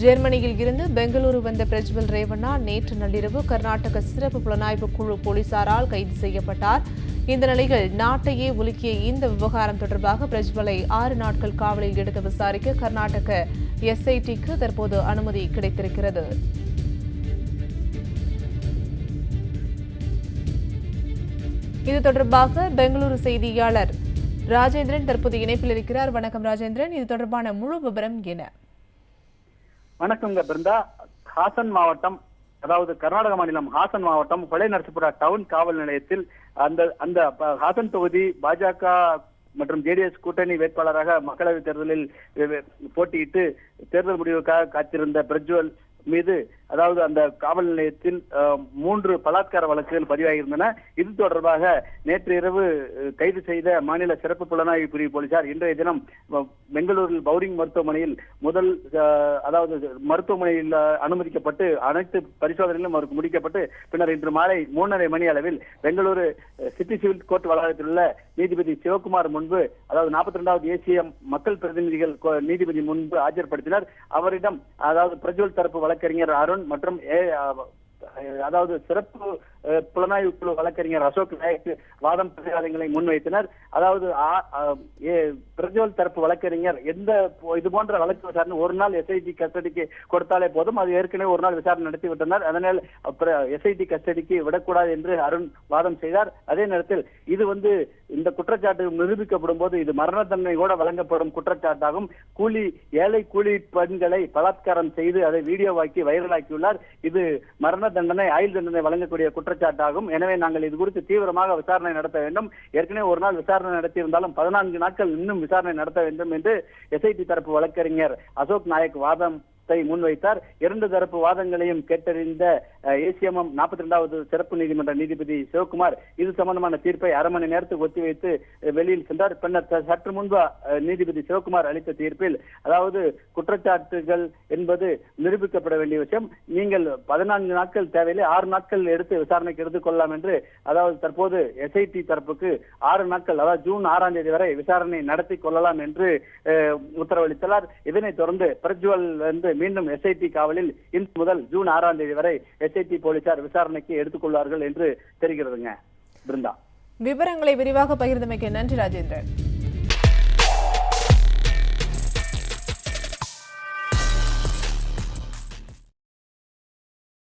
ஜெர்மனியில் இருந்து பெங்களூரு வந்த பிரஜ்வல் ரேவண்ணா நேற்று நள்ளிரவு கர்நாடக சிறப்பு புலனாய்வு குழு போலீசாரால் கைது செய்யப்பட்டார். இந்த நிலையில் நாட்டையே உலுக்கிய இந்த விவகாரம் தொடர்பாக பிரஜ்வலை ஆறு நாட்கள் காவலில் எடுத்து விசாரிக்க கர்நாடக எஸ்ஐடிக்கு தற்போது அனுமதி கிடைத்திருக்கிறது. இது தொடர்பாக பெங்களூரு செய்தியாளர் ராஜேந்திரன் தற்போது இணைப்பில் இருக்கிறார். வணக்கம் ராஜேந்திரன். இது தொடர்பான முழு விவரம் என்ன? வணக்கங்க பிருந்தா. ஹாசன் மாவட்டம் அதாவது கர்நாடக மாநிலம் ஹாசன் மாவட்டம் கொலை நரசிபுரா டவுன் காவல் நிலையத்தில் அந்த அந்த ப- ஹாசன் தொகுதி பாஜக மற்றும் ஜேடிஎஸ் கூட்டணி வேட்பாளராக மக்களவைத் தேர்தலில் போட்டியிட்டு தேர்தல் முடிவுக்காக காத்திருந்த பிரஜ்வல் மீது அதாவது அந்த காவல் நிலையத்தில் மூன்று பலாத்கார வழக்குகள் பதிவாகியிருந்தன. இது தொடர்பாக நேற்று இரவு கைது செய்த மாநில சிறப்பு புலனாய்வு பிரிவு போலீசார் இன்றைய தினம் பெங்களூரில் பவுரிங் மருத்துவமனையில் முதல் அதாவது மருத்துவமனையில் அனுமதிக்கப்பட்டு அனைத்து பரிசோதனைகளும் அவருக்கு முடிக்கப்பட்டு பின்னர் இன்று மாலை மூன்றரை மணி அளவில் பெங்களூரு சிட்டி சிவில் கோர்ட் வளாகத்தில் உள்ள நீதிபதி சிவகுமார் முன்பு அதாவது நாற்பத்தி ரெண்டாவது தேசிய மக்கள் பிரதிநிதிகள் நீதிபதி முன்பு ஆஜர்படுத்தினர். அவரிடம் அதாவது பிரஜ்வல் தரப்பு வழக்கறிஞர் அருண் மற்றும் ஏ அதாவது சிறப்பு புலனாய்வு குழு வழக்கறிஞர் அசோக் நாயக் வாதம் பிரதிவாதங்களை முன்வைத்தனர். அதாவது பிரஜோல் தரப்பு வழக்கறிஞர் எந்த இது போன்ற வழக்கு விசாரணை ஒரு நாள் எஸ்ஐடி கஸ்டடிக்கு கொடுத்தாலே போதும். அது ஏற்கனவே ஒரு நாள் விசாரணை நடத்தி விட்டனர் அதனால் எஸ்ஐடி கஸ்டடிக்கு விடக்கூடாது என்று அருண் வாதம் செய்தார். அதே நேரத்தில் இது வந்து இந்த குற்றச்சாட்டு நிரூபிக்கப்படும் போது இது மரண தண்டனை கூட வழங்கப்படும் குற்றச்சாட்டாகும். கூலி ஏழை கூலி பெண்களை பலாத்காரம் செய்து அதை வீடியோவாக்கி வைரலாக்கியுள்ளார். இது மரண தண்டனை ஆயுள் தண்டனை வழங்கக்கூடிய குற்றச்சாட்டாகும். எனவே நாங்கள் இது குறித்து தீவிரமாக விசாரணை நடத்த வேண்டும். ஏற்கனவே ஒரு நாள் விசாரணை நடத்தியிருந்தாலும் பதினான்கு நாட்கள் இன்னும் விசாரணை நடத்த வேண்டும் என்று எஸ்ஐடி தரப்பு வழக்கறிஞர் அசோக் நாயக் வாதம் முன்வைத்தார். இரண்டு தரப்பு வாதங்களையும் கேட்டறிந்த ஏசிஎம்எம் நாற்பத்தி இரண்டாவது சிறப்பு நீதிமன்ற நீதிபதி சிவகுமார் இது சம்பந்தமான தீர்ப்பை அரை மணி நேரத்துக்கு ஒத்திவைத்து வெளியில் சென்றார். பின்னர் சற்று முன்பு அஹ், நீதிபதி சிவகுமார் அளித்த தீர்ப்பில் அதாவது குற்றச்சாட்டுகள் என்பது நிரூபிக்கப்பட வேண்டிய விஷயம். நீங்கள் பதினான்கு நாட்கள் தேவையில்லை ஆறு நாட்கள் எடுத்து விசாரணைக்கு எடுத்துக் கொள்ளலாம் என்று அதாவது தற்போது எஸ்ஐடி தரப்புக்கு ஆறு நாட்கள் அதாவது ஜூன் ஆறாம் தேதி வரை விசாரணை நடத்தி கொள்ளலாம் என்று உத்தரவளித்துள்ளார் இதனைத் தொடர்ந்து பிரஜ்வல் வந்து மீண்டும் எஸ்ஐடி காவலில் இன்று முதல் ஜூன் ஆறாம் தேதி வரை எஸ்ஐடி போலீசார் விசாரணைக்கு எடுத்துக்கொள்வார்கள் என்று தெரிகிறதுங்க. பிருந்தா. விவரங்களை விரிவாக பகிர்ந்தமைக்கு நன்றி ராஜேந்திரன்.